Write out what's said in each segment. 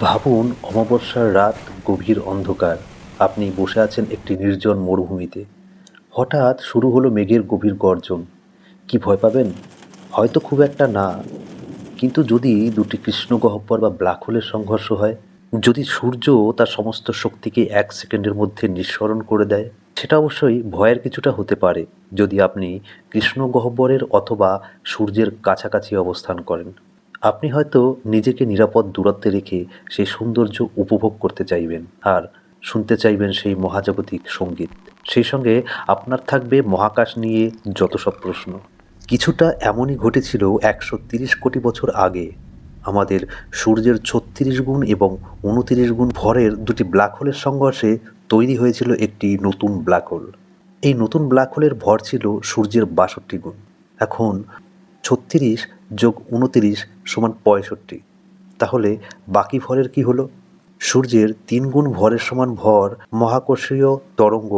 ভাবুন, অমাবস্যার রাত গভীর অন্ধকার। আপনি বসে আছেন একটি নির্জন মরুভূমিতে। হঠাৎ শুরু হলো মেঘের গভীর গর্জন। কি ভয় পাবেন? হয়তো খুব একটা না। কিন্তু যদি দুটি কৃষ্ণ গহ্বর বা ব্ল্যাক হোলের সংঘর্ষ হয়, যদি সূর্য তার সমস্ত শক্তিকে এক সেকেন্ডের মধ্যে নিঃসরণ করে দেয়, সেটা অবশ্যই ভয়ের কিছুটা হতে পারে, যদি আপনি কৃষ্ণ গহ্বরের অথবা সূর্যের কাছাকাছি অবস্থান করেন। আপনি হয়তো নিজেকে নিরাপদ দূরত্বে রেখে সেই সৌন্দর্য উপভোগ করতে চাইবেন আর শুনতে চাইবেন সেই মহাজাগতিক সংগীত। সেই সঙ্গে আপনার থাকবে মহাকাশ নিয়ে যত সব প্রশ্ন। কিছুটা এমনই ঘটেছিল একশো তিরিশ কোটি বছর আগে। আমাদের সূর্যের ছত্রিশ গুণ এবং উনতিরিশ গুণ ভরের দুটি ব্ল্যাক হোলের সংঘর্ষে তৈরি হয়েছিল একটি নতুন ব্ল্যাক হোল। এই নতুন ব্ল্যাক হোলের ভর ছিল সূর্যের বাষট্টি গুণ। এখন ছত্রিশ যোগ উনতিরিশ সমান পঁয়ষট্টি। তাহলে বাকি ভরের কি হলো? সূর্যের তিন গুণ ভরের সমান ভর মহাকর্ষীয় তরঙ্গ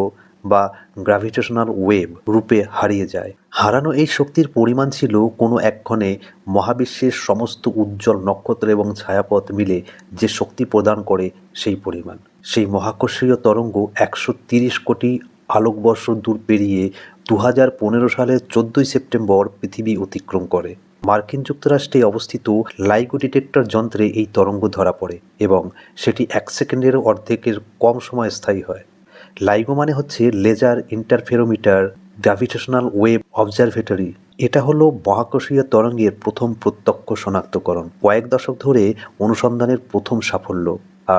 বা গ্র্যাভিটেশনাল ওয়েভ রূপে হারিয়ে যায়। হারানো এই শক্তির পরিমাণ ছিল কোনো একক্ষণে মহাবিশ্বের সমস্ত উজ্জ্বল নক্ষত্র এবং ছায়াপথ মিলে যে শক্তি প্রদান করে সেই পরিমাণ। সেই মহাকর্ষীয় তরঙ্গ একশো তিরিশ কোটি আলোকবর্ষ দূর পেরিয়ে দু হাজার পনেরো সালের চোদ্দোই সেপ্টেম্বর পৃথিবী অতিক্রম করে। মার্কিন যুক্তরাষ্ট্রে অবস্থিত লাইগো ডিটেক্টর যন্ত্রে এই তরঙ্গ ধরা পড়ে এবং সেটি এক সেকেন্ডের অর্ধেকের কম সময় স্থায়ী হয়। লাইগো মানে হচ্ছে laser interferometer, gravitational wave observatory. এটা হলো মহাকর্ষীয় তরঙ্গের প্রথম প্রত্যক্ষ শনাক্তকরণ, কয়েক দশক ধরে অনুসন্ধানের প্রথম সাফল্য।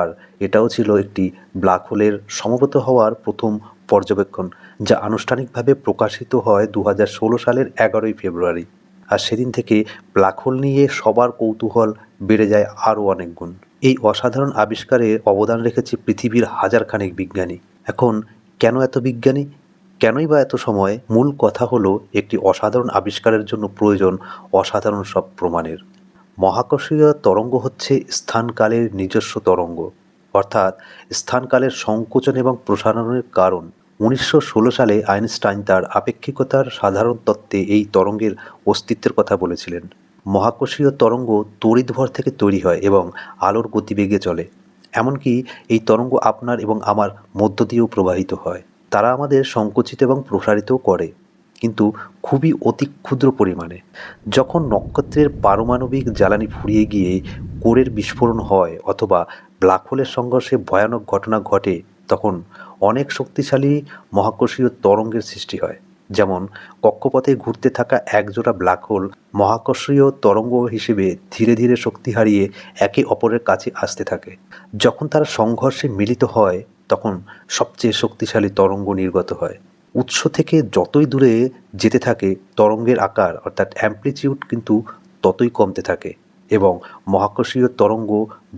আর এটাও ছিল একটি ব্ল্যাক হোলের সমবেত হওয়ার প্রথম পর্যবেক্ষণ, যা আনুষ্ঠানিকভাবে প্রকাশিত হয় দু হাজার ষোলো সালের এগারোই ফেব্রুয়ারি। আর সেদিন থেকে ব্ল্যাক হোল নিয়ে সবার কৌতূহল বেড়ে যায় আরও অনেক গুণ। এই অসাধারণ আবিষ্কারে অবদান রেখেছে পৃথিবীর হাজারখানেক বিজ্ঞানী। এখন কেন এত বিজ্ঞানী? কেনই বা এত সময়? মূল কথা হলো একটি অসাধারণ আবিষ্কারের জন্য প্রয়োজন অসাধারণ সব প্রমাণের। মহাকর্ষীয় তরঙ্গ হচ্ছে স্থানকালের নিজস্ব তরঙ্গ। অর্থাৎ স্থানকালের সংকোচন এবং প্রসারণের কারণ। উনিশশো ষোলো সালে আইনস্টাইন তার আপেক্ষিকতার সাধারণ তত্ত্বে এই তরঙ্গের অস্তিত্বের কথা বলেছিলেন। মহাকর্ষীয় তরঙ্গ তড়িৎভর থেকে তৈরি হয় এবং আলোর গতিবেগে চলে। এমনকি এই তরঙ্গ আপনার এবং আমার মধ্য দিয়েও প্রবাহিত হয়। তারা আমাদের সংকুচিত এবং প্রসারিতও করে, কিন্তু খুবই অতি ক্ষুদ্র পরিমাণে। যখন নক্ষত্রের পারমাণবিক জ্বালানি ফুরিয়ে গিয়ে কোরের বিস্ফোরণ হয় অথবা ব্ল্যাক হোলের সংঘর্ষে ভয়ানক ঘটনা ঘটে, তখন অনেক শক্তিশালী মহাকর্ষীয় তরঙ্গের সৃষ্টি হয়। যেমন, কক্ষপথে ঘুরতে থাকা একজোড়া ব্ল্যাক হোল মহাকর্ষীয় তরঙ্গ হিসেবে ধীরে ধীরে শক্তি হারিয়ে একে অপরের কাছে আসতে থাকে। যখন তারা সংঘর্ষে মিলিত হয়, তখন সবচেয়ে শক্তিশালী তরঙ্গ নির্গত হয়। উৎস থেকে যতই দূরে যেতে থাকে, তরঙ্গের আকার অর্থাৎ অ্যাম্প্লিচিউড কিন্তু ততই কমতে থাকে। এবং মহাকর্ষীয় তরঙ্গ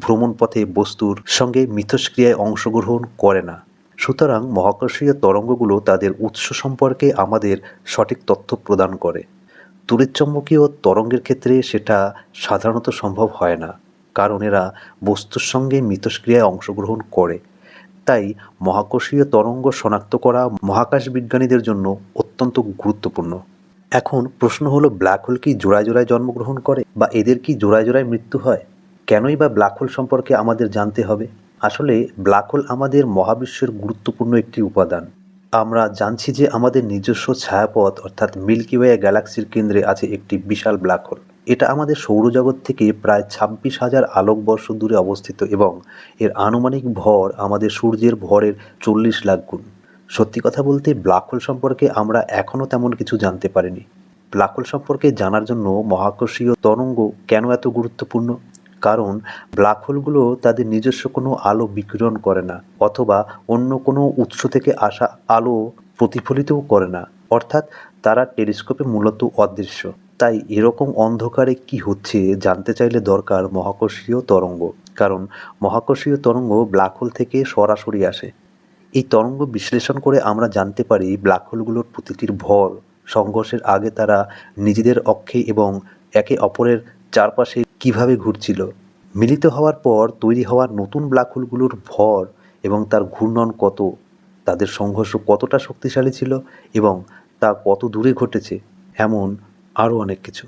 ভ্রমণপথে বস্তুর সঙ্গে মিথস্ক্রিয়ায় অংশগ্রহণ করে না। সুতরাং মহাকর্ষীয় তরঙ্গগুলো তাদের উৎস সম্পর্কে আমাদের সঠিক তথ্য প্রদান করে। তড়িৎচম্বকীয় তরঙ্গের ক্ষেত্রে সেটা সাধারণত সম্ভব হয় না, কারণ এরা বস্তুর সঙ্গে মিথস্ক্রিয়ায় অংশগ্রহণ করে। তাই মহাকর্ষীয় তরঙ্গ শনাক্ত করা মহাকাশ বিজ্ঞানীদের জন্য অত্যন্ত গুরুত্বপূর্ণ। এখন প্রশ্ন হলো, ব্ল্যাক হোল কি জোড়ায় জোড়ায় জন্মগ্রহণ করে বা এদের কি জোড়ায় জোড়ায় মৃত্যু হয়? কেনই বা ব্ল্যাক হোল সম্পর্কে আমাদের জানতে হবে। আসলে ব্ল্যাক হোল আমাদের মহাবিশ্বের গুরুত্বপূর্ণ একটি উপাদান। আমরা জানছি যে আমাদের নিজস্ব ছায়াপথ, অর্থাৎ মিল্কি ওয়ে গ্যালাক্সির কেন্দ্রে আছে একটি বিশাল ব্ল্যাক হোল। এটা আমাদের সৌরজগৎ থেকে প্রায় ছাব্বিশ হাজার আলোকবর্ষ দূরে অবস্থিত এবং এর আনুমানিক ভর আমাদের সূর্যের ভরের চল্লিশ লাখ গুণ। সত্যি কথা বলতে ব্ল্যাক হোল সম্পর্কে আমরা এখনও তেমন কিছু জানতে পারিনি। ব্ল্যাক হোল সম্পর্কে জানার জন্য মহাকর্ষীয় তরঙ্গ কেন এত গুরুত্বপূর্ণ? কারণ ব্ল্যাক হোলগুলো তাদের নিজস্ব কোনো আলো বিকিরণ করে না, অথবা অন্য কোনো উৎস থেকে আসা আলো প্রতিফলিতও করে না। অর্থাৎ তারা টেলিস্কোপে মূলত অদৃশ্য। তাই এরকম অন্ধকারে কি হচ্ছে জানতে চাইলে দরকার মহাকর্ষীয় তরঙ্গ। কারণ মহাকর্ষীয় তরঙ্গ ব্ল্যাক হোল থেকে সরাসরি আসে। এই তরঙ্গ বিশ্লেষণ করে আমরা জানতে পারি ব্ল্যাক হোলগুলোর প্রতিটির ভর। সংঘর্ষের আগে তারা নিজেদের অক্ষে এবং একে অপরের চারপাশে কীভাবে ঘুরছিল। মিলিত হওয়ার পর তৈরি হওয়া নতুন ব্ল্যাক হোলগুলোর ভর এবং তার ঘূর্ণন কত, তাদের সংঘর্ষ কতটা শক্তিশালী ছিল এবং তা কত দূরে ঘটেছে, এমন আরও অনেক কিছু।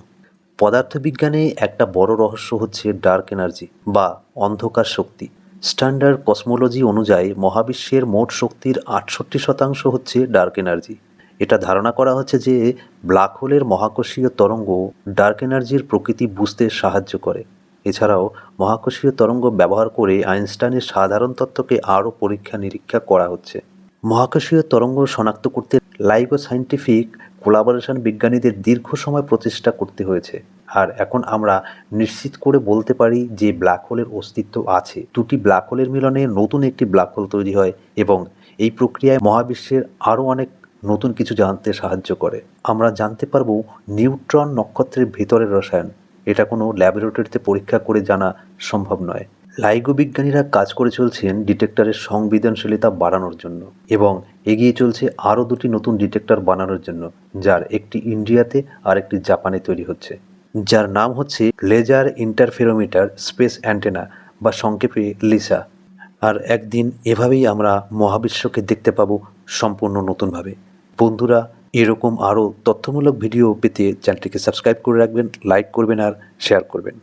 পদার্থবিজ্ঞানে একটা বড় রহস্য হচ্ছে ডার্ক এনার্জি বা অন্ধকার শক্তি। স্ট্যান্ডার্ড কসমোলজি অনুযায়ী মহাবিশ্বের মোট শক্তির আটষট্টি শতাংশ হচ্ছে ডার্ক এনার্জি। এটা ধারণা করা হচ্ছে যে ব্ল্যাক হোলের মহাকর্ষীয় তরঙ্গ ডার্ক এনার্জির প্রকৃতি বুঝতে সাহায্য করে। এছাড়াও, মহাকর্ষীয় তরঙ্গ ব্যবহার করে আইনস্টাইনের সাধারণ তত্ত্বকে আরও পরীক্ষা নিরীক্ষা করা হচ্ছে। মহাকাশীয় তরঙ্গ শনাক্ত করতে লাইগো সায়েন্টিফিক কোলাবোরেশন বিজ্ঞানীদের দীর্ঘ সময় প্রচেষ্টা করতে হয়েছে। আর এখন আমরা নিশ্চিত করে বলতে পারি যে ব্ল্যাক হোলের অস্তিত্ব আছে। দুটি ব্ল্যাক হোলের মিলনে নতুন একটি ব্ল্যাক হোল তৈরি হয় এবং এই প্রক্রিয়ায় মহাবিশ্বের আরও অনেক নতুন কিছু জানতে সাহায্য করে। আমরা জানতে পারব নিউট্রন নক্ষত্রের ভেতরের রসায়ন। এটা কোনো ল্যাবরেটরিতে পরীক্ষা করে জানা সম্ভব নয়। লাইগো বিজ্ঞানীরা কাজ করে চলছেন ডিটেক্টরের সংবেদনশীলতা বাড়ানোর জন্য এবং এগিয়ে চলছে আরও দুটি নতুন ডিটেক্টর বানানোর জন্য, যার একটি ইন্ডিয়াতে আর একটি জাপানে তৈরি হচ্ছে। যার নাম হচ্ছে লেজার ইন্টারফেরোমিটার, স্পেস অ্যান্টেনা বা সংক্ষেপে লিসা। আর একদিন এভাবেই আমরা মহাবিশ্বকে দেখতে পাব সম্পূর্ণ নতুনভাবে। বন্ধুরা, এরকম আরও তথ্যমূলক ভিডিও পেতে চ্যানেলটিকে সাবস্ক্রাইব করে রাখবেন, লাইক করবেন আর শেয়ার করবেন।